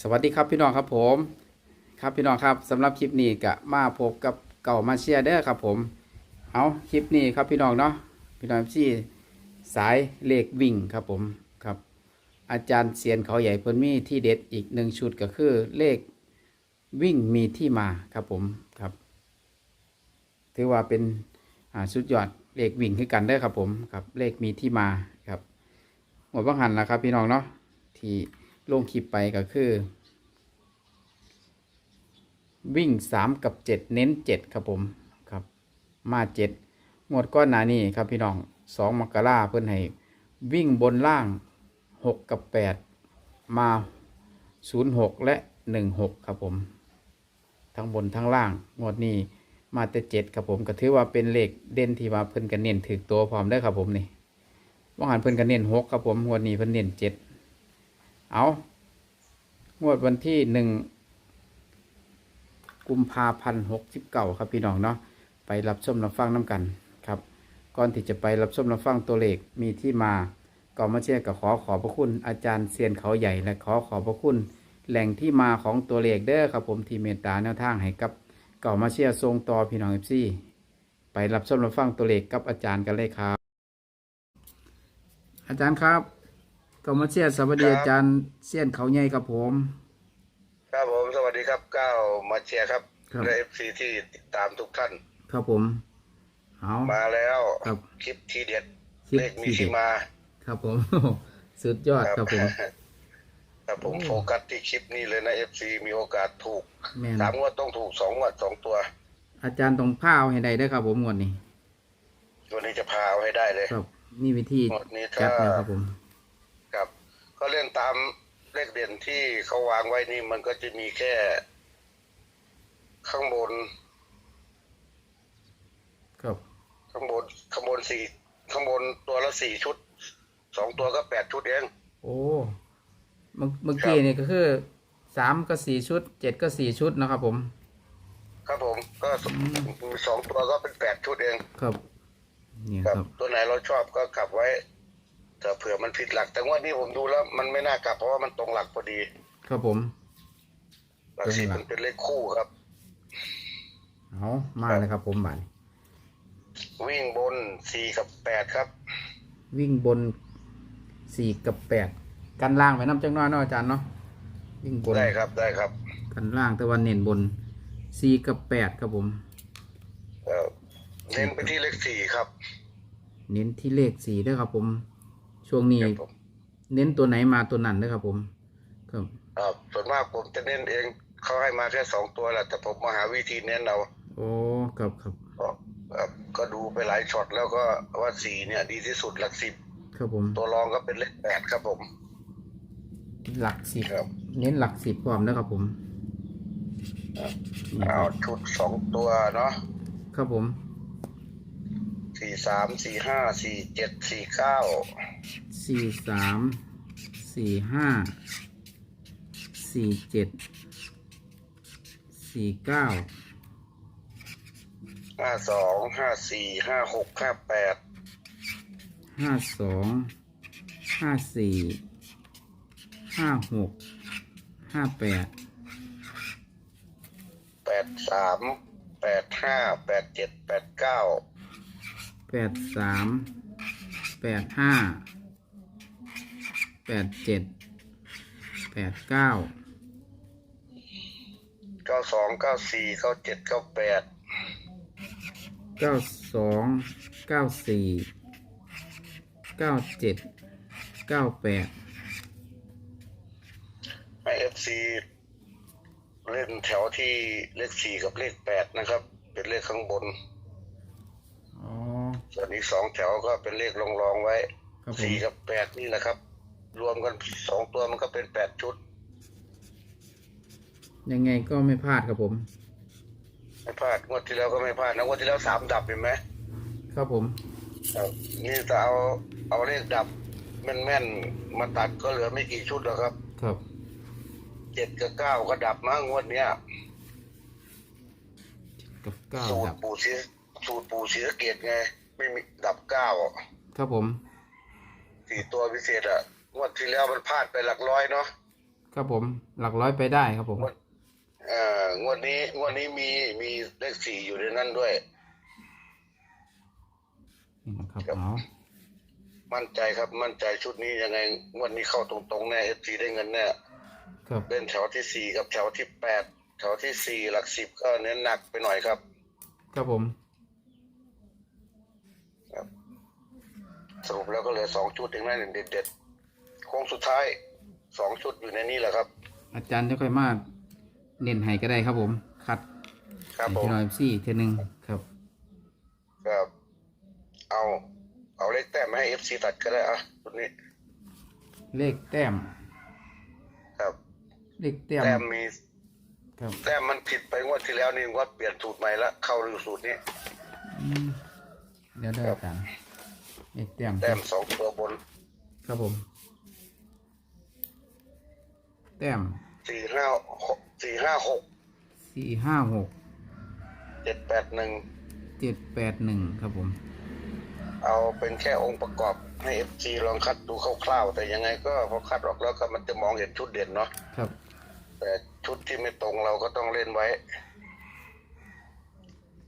สวัสดีครับพี่น้องครับผม ครับพี่น้องครับสำหรับคลิปนี้ก็มาพบกับเก่ามาเชียร์เด้อครับผมเอาคลิปนี้ครับพี่น้องเนาะพี่น้องที่สายเลขวิ่งครับผมครับ อาจารย์เซียนเขาใหญ่เพิ่นมีที่เด็ดอีกหนึ่งชุดก็คือเลขวิ่งมีที่มาครับผมครับ ถือว่าเป็นอ่าสุดยอดเลขวิ่งคือกันเด้ครับผมครับเลขมีที่มาครับหมดว่างหันแล้วครับพี่น้องเนาะที่ ลงคลิปไปก็คือ วิ่งสามกับเจ็ดเน้นเจ็ดครับผมครับ มาเจ็ดหมดก้อนหนานี่ครับพี่น้องสองมกราเพื่อนให้วิ่งบนล่างหกกับแปดมาศูนย์หกและหนึ่งหกครับผม ทั้งบนทั้งล่างงวดนี้มาแต่เจ็ดครับผมก็ถือว่าเป็นเลขเด่นที่ว่าเพิ่นกันเน้นถือตัวพร้อมได้ครับผมนี่ว่าหันเพิ่นกันเน้นหกครับผมงวดนี้เพิ่นเน้นเจ็ด เอางวดวันที่หนึ่งกุมภาพันธ์หกสิบเก้าครับพี่น้องเนาะไปรับชมรับฟังน้ำกันครับก่อนที่จะไปรับชมรับฟังตัวเลขมีที่มาก่อนมาเชื่อกับขอขอบพระคุณอาจารย์เซียนเขาใหญ่และขอขอบพระคุณ แหล่งที่มาของตัวเลขเด้อครับผมที่เมตตาแนวทางให้กับเก่ามาเชียร์ทรงต่อพี่น้องเอฟซีไปรับชมรับฟังตัวเลขกับอาจารย์กันเลยครับ อาจารย์ครับ ก่ามาเชียร์สวัสดีครับอาจารย์เซียนเขาใหญ่ครับผม ครับผมสวัสดีครับก้าวมาเชียร์ครับครับและเอฟซีที่ติดตามทุกท่าน ครับผมเอา มาแล้วครับคลิปทีเด็ดคลิปเลขมีที่เด็ที่ดมาครับผม สุดยอดครับผม ครับผมโฟกัสที่คลิปนี้เลยนะเอฟซีมีโอกาสถูกแม่น สามงวดต้องถูกสองงวดสองตัวอาจารย์ต้องผ้าเอาให้ได้เด้อครับผมงวดนี้ตัวนี้จะพาเอาให้ได้เลย ครับนี่วิธีงวดนี้จัถ้าดแล้วครับผมครับ ก็เล่นตามเลขเด่นที่เขาวางไว้นี่มันก็จะมีแค่ ข้างบน ครับข้างบนข้างบนสี่ข้างบนตัวละสี่ชุดสองตัวก็แปดชุดเอง โอ้เมื่อเมื่อกี้นี่ก็คือสามก็สี่ชุดเจ็ดก็สี่ชุดนะครับผม ครับผมก็สสองตัวก็เป็นแปดชุดเองครับ นี่คครัรับบตัวไหนเราชอบก็กลับไว้ แต่เผื่อมันผิดหลัก แต่งว่านี้ผมดูแล้ว มันไม่น่ากลับเพราะว่ามันตรงหลักพอดี ครับผมหลักสิบตรงหลักมันเป็นเลขคู่ครับเอามาเลยครับ ผมบานวิ่งบนสี่กับแปดครับ วิ่งบนสี่กับแปดกันล่างไปน้ำจังน้อยเนาะอาจารย์เนาะวิ่งบนได้ครับได้ครับ กันล่างแต่วันเน้นบนสี่กับแปดครับผมเอ่อเน้นไปที่เลขสี่ครับ เน้นที่เลขสี่ด้วยครับผม ช่วงนี้ครับผมเน้นตัวไหนมาตัวนั้นด้วยครับผม ครับ ครับส่วนมากผมจะเน้นเองเขาให้มาแค่สองตัวแหละแต่ผมมาหาวิธีเน้นเอาโอ้ครับครับก็ครับก็ดูไปหลายช็อตแล้วก็ว่าสี่เนี่ย ดีที่สุดหลักสิบครับผม ตัวรองก็เป็นเลขแปดครับผมหลักสิบครับ เน้นหลักสิบพร้อมนะครับผมนี่คเอารับชุดสองตัวเนาะครับผม สี่สามสี่ห้าสี่เจ็ดสี่เก้า สี่สามสี่ห้าสี่เจ็ดสี่เก้าห้าสองห้าสี่ห้าหกห้าแปดห้าสองห้าสี่ห้าหกห้าแปดแปดสามแปดห้าแปดเจ็ดแปดเก้าแปดสามแปดห้า แปดเจ็ดแปดเก้าเก้าสองเก้าสี่เก้าเจ็ดเก้าแปดเก้าสองเก้าสี่เก้าเจ็ดเก้าแปดให้เอฟซีเล่นแถวที่เลขสี่กับเลขแปดนะครับ เป็นเลขข้างบน อ๋อ ส่วนอีกสองแถวก็เป็นเลขรองรองๆไว้ครับผม สี่กับแปดนี่แหละครับ รวมกันสองตัวมันก็เป็นแปดชุด ยังไงก็ไม่พลาดครับผม ไม่พลาดงวดที่แล้วก็ไม่พลาดนะงวดที่แล้วสามดับเห็นไหมครับผมครับนี่จะเอาเอาเลขดับแม่นๆมาตัดก็เหลือไม่กี่ชุดแล้วครับ ครับเจ็ดกับเก้าก็ดับมากงวดเนี้ยกับเก้าสูตดัรบปูชีสูตรปูชีสะเกตไง ไม่มีดับเก้าอะครับผม สี่ตัวพิเศษอะ งวดที่แล้วมันพลาดไปหลักร้อยเนาะครับผมหลักร้อยไปได้ครับผมเอ่องวดนี้งวดนี้มีมีเลขสี่อยู่ในนั้นด้วย นี่นะครับครับเอามั่นใจครับมั่นใจชุดนี้ยังไงงวดนี้เข้าตรงๆแน่เอฟซีได้เงินแน่ครับเป็นแถวที่สี่กับแถวที่แปดแถวที่สี่หลักสิบก็เน้นหนักไปหน่อยครับ ครับผม สรุปแล้วก็เหลือสองชุดเองนะเด็ดเด็ดๆ โค้งสุดท้ายสองชุดอยู่ในนี้แหละครับ อาจารย์จะค่อยมาเน้นให้ก็ได้ครับผม คัดครับผให้มพี่น้อยซี่เทอหนึงครับ ครับ เอา เอาเลขแต้มมาให้เอฟซีตัดก็ได้อะชุดนี้ เลขแต้ม ครับ เลขแต้มแต้มมีครับแต้มมันผิดไปงวดที่แล้วนี่งวดเปลี่ยนสูตรใหม่ละเข้าสู่สูตรนี้อืมเดี๋ยวได้อาจารย์เลขแต้มแต้มสองตัวบน ครับผม แต้มสี่ห้าหกสี่ห้าหกสี่ห้าหกเจ็ดแปดหนึ่งเจ็ดแปดหนึ่งครับผม เอาเป็นแค่องค์ประกอบให้เอฟซีลองคัดดูคร่าวๆ แต่ยังไงก็พอคัดออกแล้วก็มันจะมองเห็นชุดเด่นเนาะครับ แต่ชุดที่ไม่ตรงเราก็ต้องเล่นไว้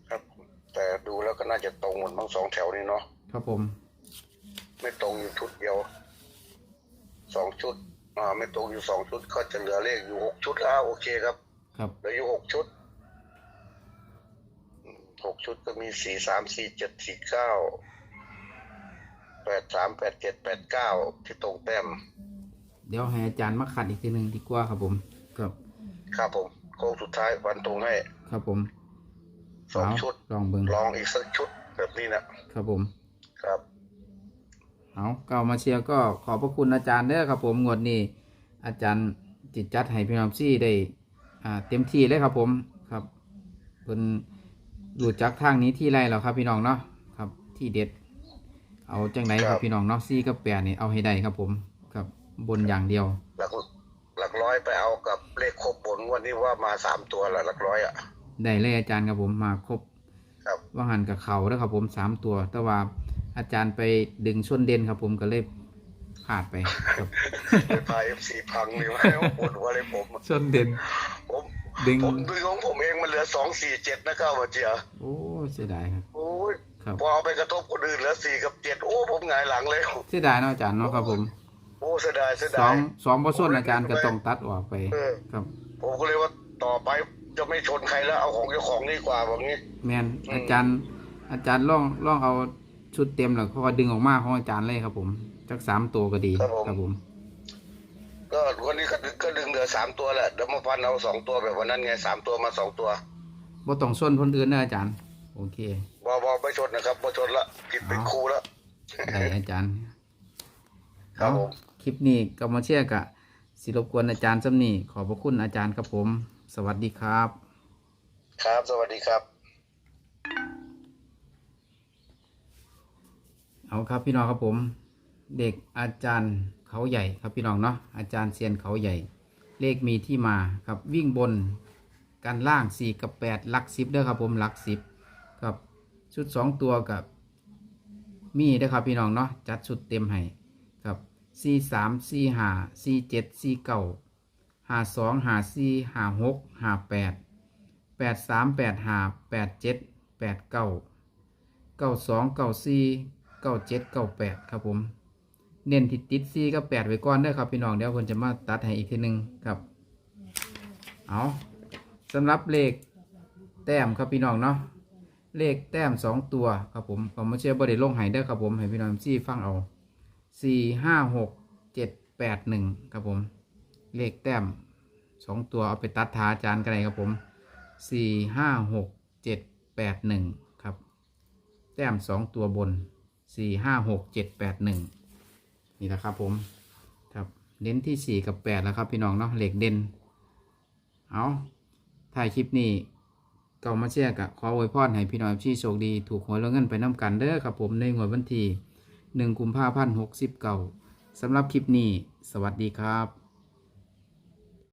ครับ แต่ดูแล้วก็น่าจะตรงหมดทั้งสองแถวนี้เนาะครับผม ไม่ตรงอยู่ชุดเดียวสองชุด อ่าไม่ตรงอยู่สองชุดก็จะเหลือเลขอยู่หกชุดแล้วโอเคครับครับเหลืออยู่หกชุดอืมหกชุดก็มีสี่สามสี่เจ็ดสี่เก้าแปดสามแปดเจ็ดแปดเก้าที่ตรงแต้มเดี๋ยวให้อาจารย์มาขัดอีกทีหนึ่งดีกว่าครับผมครับครับผมโค้งสุดท้ายวันตรงให้ ครับผมสองเอาชุดลองเบิ่งลองอีกสักชุดแบบนี้นะครับผมครับ เอาเก่ามาเชียร์ก็ขอบพระคุณอาจารย์เด้อครับผมงวดนี้อาจารย์จิตจัดให้พี่น้องซี่ได้อ่าเต็มที่เลยครับผมครับเป็นดูจักทางนี้ที่ไรแล้วครับพี่น้องเนาะครับที่เด็ด เอาจังไหนครับพี่น้องเนาะซี่กับแปดนี่เอาให้ได้ครับผมครับบนอย่างเดียว หลักหลักร้อยไปเอากับเลขครบบนวันนี้ว่ามาสามตัวแหละหลักร้อยอะ ได้เลยอาจารย์ครับผมมาครบครับ ว่าหันกับเขาแล้วครับผมสามตัว แต่ว่า อาจารย์ไปดึงส่วนเด่นครับผมก็เลยพลาดไปครับไปพายเอฟซีพังเลยว่าปวดหัวเลยผมส่วนเด่นผมดึงผมดึงของผมเองมันเหลือสองสี่เจ็ดนะครับว่าเจียโอ้เสียดายครับ โอ้ยครับพอเอาไปกระทบคนอื่นเหลือสี่กับเจ็ดโอ้ผมหงายหลังเลยเสียดายเนาะอาจารย์เนาะครับผมโอ้เสียดายเสียสอดางยสองบอส่วนอาจารย์ก็ต้องตัดออกไปเออครับ ผมก็เลยว่าต่อไปจะไม่ชนใครแล้วเอาของเจ้าของดีกว่าแบบนี้แมนอืมอาจารย์อาจารย์ล่องล่องเอา ชุดเต็มแล้วเขาก็ดึงออกมาของอาจารย์เลยครับ ผมจักสามตัวก็ดีครับผมก็วันนี้ก็ดึงก็ดึงเหลือสามตัวแหละเดี๋ยวมาพันเอาสองตัวแบบวันนั้นไงสามตัวมาสองตัวบ่ต้องส่วนคนอื่นนะอาจารย์ โอเค บอบอไม่ชนนะครับไม่ชนละผิดเป็นครูแล้ว ได้อาจารย์ครับเอาผมคลิปนี้ก็มาเชื่อกะสิรบกวนอาจารย์สำนีขอบพระคุณอาจารย์ครับผม สวัสดีครับ ครับ สวัสดีครับ เอาครับพี่น้องครับผม เด็กอาจารย์เขาใหญ่ครับพี่น้องเนาะอาจารย์เซียนเขาใหญ่ เลขมีที่มาครับวิ่งบนกันล่าง 4 กับ 8 หลักสิบเด้อครับผมหลักสิบครับชุด 2 ตัวกับมีเด้อครับพี่น้องเนาะจัดชุดเต็มให้ครับ4 3 4 5 4 7 4 9 5 2 5 4 5 6 เก้าเจ็ดเก้าแปดครับผม เน้นที่ติดสี่กับแปดไว้ก่อนเด้อครับพี่น้องเดี๋ยวคนจะมาตัดให้อีกทีหนึ่งครับ เอาสำหรับเลขแต้มครับพี่น้องเนาะเลขแต้มสองตัวครับผมผมมาเชื่อบริลงหายเด้ครับผมให้พี่น้องซี่ฟังเอาสี่ห้าหกเจ็ดแปดหนึ่งครับผม เลขแต้มสองตัวเอาไปตัดทาอาจารย์กันเลยครับผมสี่ห้าหกเจ็ดแปดหนึ่งครับ แต้มสองตัวบน สี่ห้าหกเจ็ดแปดหนึ่งนี่แหละครับผมครับเน้นที่สี่กับแปดแล้วครับพี่น้องเนาะเหล็กเด่นเอาถ่ายคลิปนี้เก่ามาเชียร์กะขออวยพรให้พี่น้องที่โชคดีถูกหวยแล้วเงินไปน้ำกันเด้อครับผมในหวยวันที่หนึ่งกุมภาพันธ์หกสิบเก่าสำหรับคลิปนี้ สวัสดีครับ